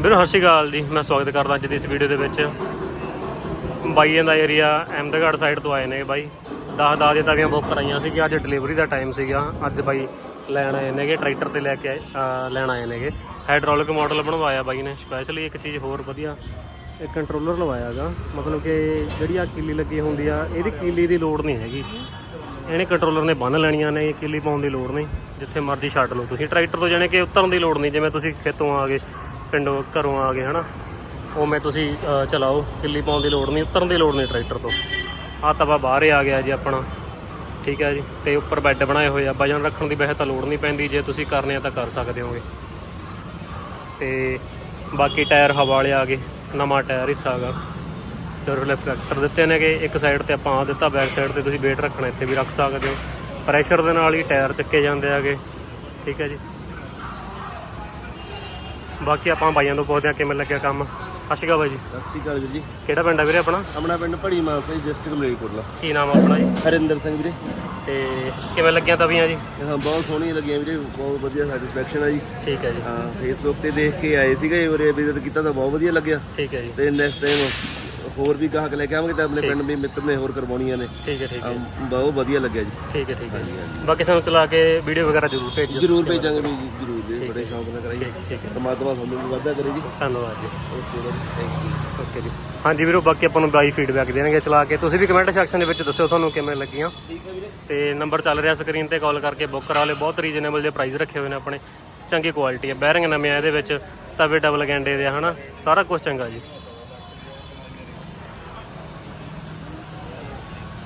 ਵੀਰ, ਸਤਿ ਸ਼੍ਰੀ ਅਕਾਲ ਜੀ। ਮੈਂ ਸਵਾਗਤ ਕਰਦਾ ਅੱਜ ਦੀ ਇਸ ਵੀਡੀਓ ਦੇ ਵਿੱਚ। ਬਾਈਆਂ ਦਾ ਏਰੀਆ ਅਹਿਮਦਗੜ੍ਹ ਸਾਈਡ ਤੋਂ ਆਏ ਨੇ ਬਾਈ। 10 10 ਦੇ ਤਵੀਆਂ ਬੁੱਕ ਕਰਾਈਆਂ ਸੀ ਕਿ ਅੱਜ ਡਿਲੀਵਰੀ ਦਾ ਟਾਈਮ ਸੀਗਾ। ਅੱਜ ਬਾਈ ਲੈਣ ਆਏ ਨੇਗੇ ਟਰੈਕਟਰ ਤੇ ਲੈ ਕੇ ਆਏ ਲੈਣ ਆਏ ਨੇਗੇ। ਹਾਈਡ੍ਰੋਲਿਕ ਮਾਡਲ ਬਣਵਾਇਆ ਬਾਈ ਨੇ। ਸਪੈਸ਼ਲੀ ਇੱਕ ਚੀਜ਼ ਹੋਰ ਵਧੀਆ, ਇੱਕ ਕੰਟਰੋਲਰ ਲਵਾਇਆਗਾ। ਮਤਲਬ ਕਿ ਜਿਹੜੀ ਆ ਕੀਲੀ ਲੱਗੀ ਹੁੰਦੀ ਆ, ਇਹਦੀ ਕੀਲੀ ਦੀ ਲੋੜ ਨਹੀਂ ਹੈਗੀ। ਇਹਨੇ ਕੰਟਰੋਲਰ ਨੇ ਬੰਨ ਲੈਣੀਆਂ ਨੇ ਕੀਲੀ ਪਾਉਣ ਦੀ ਲੋੜ ਨਹੀਂ। ਜਿੱਥੇ ਮਰਜ਼ੀ ਛੱਡ ਲਓ। ਤੁਸੀਂ ਟਰੈਕਟਰ ਤੋਂ ਜਾਣੇ ਕਿ ਉਤਰਨ ਦੀ ਲੋੜ ਨਹੀਂ, ਜਿਵੇਂ ਤੁਸੀਂ ਖੇਤੋਂ ਆ ਗਏ। ਪਿੰਡੋਂ ਘਰੋਂ ਆ ਗਏ, ਹਨਾ। ਉਵੇਂ ਤੁਸੀਂ ਚਲਾਓ, ਕਿੱਲੀ ਪਾਉਣ ਦੀ ਲੋੜ ਨਹੀਂ, ਉਤਰਨ ਦੀ ਲੋੜ ਨਹੀਂ ਟਰੈਕਟਰ ਤੋਂ। ਆ ਤਵਾ ਬਾਹਰ ਹੀ ਆ ਗਿਆ ਜੀ ਆਪਣਾ। ਠੀਕ ਹੈ ਜੀ, ਤੇ ਉੱਪਰ ਬੈੱਡ ਬਣਾਏ ਹੋਏ ਆ। ਵਜਨ ਰੱਖਣ ਦੀ ਵੈਸੇ ਤਾਂ ਲੋੜ ਨਹੀਂ ਪੈਂਦੀ, ਜੇ ਤੁਸੀਂ ਕਰਨੇ ਆ ਤਾਂ ਕਰ ਸਕਦੇ ਹੋਗੇ। ਤੇ ਬਾਕੀ ਟਾਇਰ ਹਵਾ ਵਾਲੇ ਆ ਗਏ, ਨਵਾਂ ਟਾਇਰ ਹਿੱਸਾ ਹੈਗਾ। ਤੇ ਰਿਫਲੈਕਟਰ ਦਿੱਤੇ ਨੇਗੇ ਇੱਕ ਸਾਈਡ ਤੇ ਆਪਾਂ ਆ ਦਿੱਤਾ, ਬੈਕ ਸਾਈਡ ਤੇ ਤੁਸੀਂ weight ਰੱਖਣਾ, ਇੱਥੇ ਵੀ ਰੱਖ ਸਕਦੇ ਹੋ। ਪ੍ਰੈਸ਼ਰ ਦੇ ਨਾਲ ਹੀ ਟਾਇਰ ਚੱਕੇ ਜਾਂਦੇ ਆਗੇ ਠੀਕ ਹੈ ਜੀ। ਬਾਕੀ ਆਪਾਂ ਬਾਈਆਂ ਤੋਂ ਪੁੱਛਦੇ ਆ ਕਿਵੇਂ ਲੱਗਿਆ ਕੰਮ। ਅਸ਼ਿਕਾ ਬਾਈ ਜੀ। ਸਤਿ ਸ਼੍ਰੀ ਅਕਾਲ ਵੀਰ ਜੀ। ਕਿਹੜਾ ਪਿੰਡ ਆ ਵੀਰੇ ਆਪਣਾ? ਆਪਣਾ ਪਿੰਡ ਭੜੀ ਮਾਨਸਾ ਜੀ ਡਿਸਟ੍ਰਿਕਟ ਮਲੇਰਕੋਟਲਾ। ਕੀ ਨਾਮ ਆ ਆਪਣਾ ਜੀ? ਹਰਿੰਦਰ ਸਿੰਘ ਵੀਰੇ। ਤੇ ਕਿਵੇਂ ਲੱਗੀਆਂ ਤਵੀਆਂ ਜੀ? ਹਾਂ ਬਹੁਤ ਸੋਹਣੀਆਂ ਲੱਗੀਆਂ ਵੀਰੇ ਬਹੁਤ ਵਧੀਆ ਸੈਟੀਸਫੈਕਸ਼ਨ ਆ ਜੀ। ਠੀਕ ਹੈ ਜੀ। ਹਾਂ ਫੇਸਬੁੱਕ ਤੇ ਦੇਖ ਕੇ ਆਏ ਸੀਗੇ ਵਿਜ਼ਿਟ ਕੀਤਾ ਤਾਂ ਬਹੁਤ ਵਧੀਆ ਲੱਗਿਆ। ਠੀਕ ਹੈ ਜੀ। ਤੇ ਨੈਕਸਟ ਟਾਈਮ ਹੋਰ ਵੀ ਗਾਹਕ ਲੈ ਕੇ ਆਵਾਂਗੇ ਤਾਂ ਆਪਣੇ ਪਿੰਡ ਵੀ ਮਿੱਤਰ ਨੇ ਹੋਰ ਕਰਵਾਉਣੀਆਂ ਨੇ। ਠੀਕ ਹੈ ਠੀਕ ਹੈ। ਬਹੁਤ ਵਧੀਆ ਲੱਗਿਆ ਜੀ। ਠੀਕ ਹੈ ਠੀਕ ਹੈ। ਬਾਕੀ ਸਾਨੂੰ ਚਲਾ ਕੇ ਵੀਡੀਓ ਵਗੈਰਾ ਜ਼ਰੂਰ ਭੇਜਿਓ। ਜਰੂਰ ਭੇਜਾਂਗੇ ਵੀ ਜੀ ਜਰੂਰ ਜੀ। ਬੜੇ ਸ਼ੌਂਕ ਨਾਲ ਕਰਾਈਏ ਠੀਕ ਹੈ ਪਰਮਾਤਮਾ ਤੁਹਾਨੂੰ ਵੀ ਵਾਧਾ ਕਰੇ ਜੀ। ਧੰਨਵਾਦ ਜੀ। Okay bye thank you okay ਜੀ। ਹਾਂਜੀ ਵੀਰੋ ਬਾਕੀ ਆਪਾਂ ਨੂੰ ਬਾਈ ਫੀਡਬੈਕ ਦੇਣਗੇ ਚਲਾ ਕੇ। ਤੁਸੀਂ ਵੀ ਕਮੈਂਟ ਸੈਕਸ਼ਨ ਦੇ ਵਿੱਚ ਦੱਸਿਓ ਤੁਹਾਨੂੰ ਕਿਵੇਂ ਲੱਗੀਆਂ। ਠੀਕ ਹੈ ਵੀਰੇ। ਤੇ ਨੰਬਰ ਚੱਲ ਰਿਹਾ ਸਕਰੀਨ ਤੇ ਕਾਲ ਕਰਕੇ ਬੁੱਕ ਕਰਾ ਲਿਓ। ਬਹੁਤ ਰੀਜ਼ਨੇਬਲ ਜਿਹੇ ਪ੍ਰਾਈਸ ਰੱਖੇ ਹੋਏ ਨੇ ਆਪਣੇ। ਚੰਗੀ ਕੁਆਲਿਟੀ ਹੈ। ਬੈਰਿੰਗ ਨਵੇਂ ਆ ਇਹਦੇ ਵਿੱਚ। ਤਵੇ ਡਬਲ ਗੈਂਡੇ ਦੇ ਹਨਾ? ਸਾਰਾ ਕੁਝ ਚੰਗਾ ਜੀ।